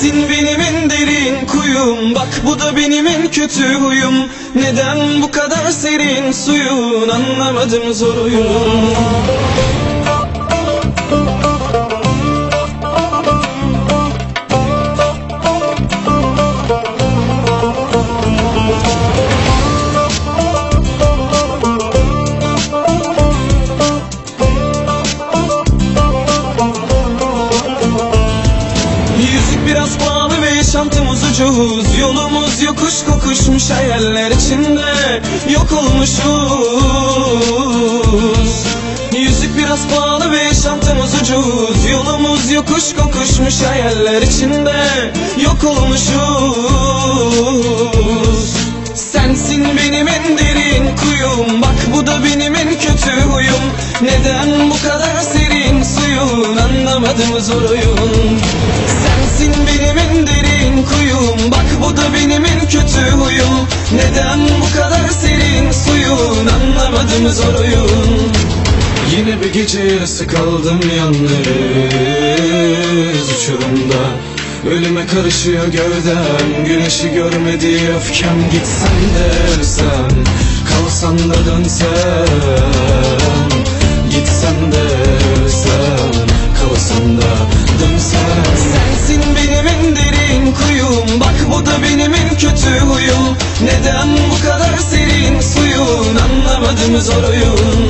Sensin benim en derin kuyum. Bak bu da benim en kötü huyum. Neden bu kadar serin suyun? Anlamadım zor pahalı ve yaşantımız ucuz Yolumuz yokuş kokuşmuş hayaller içinde. Yok olmuşuz. Yüzük biraz pahalı ve yaşantımız ucuz Yolumuz yokuş kokuşmuş hayaller içinde. Yok olmuşuz da benim en kötü huyum. Neden bu kadar serin suyun? Anlamadım zor oyun. Sensin benim en derin kuyum. Bak bu da benim en kötü huyum. Neden bu kadar serin suyun? Anlamadım zor oyun. Yine bir gece yarısı kaldım yalnız uçurumda. Ölüme karışıyor gövdem. Güneşi görmedi öfkem Gitsen de ölsem da dönsem Gitsen de ölsem Kalsan da dönsem. Sensin benim en derin kuyum Bak bu da benim en kötü huyum. Neden bu kadar serin suyun Anlamadım zor oyun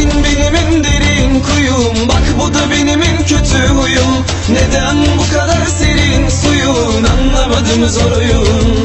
Sensin benim en derin kuyum. Bak bu da benim en kötü huyum. Neden bu kadar serin suyun? Anlamadım zor oyun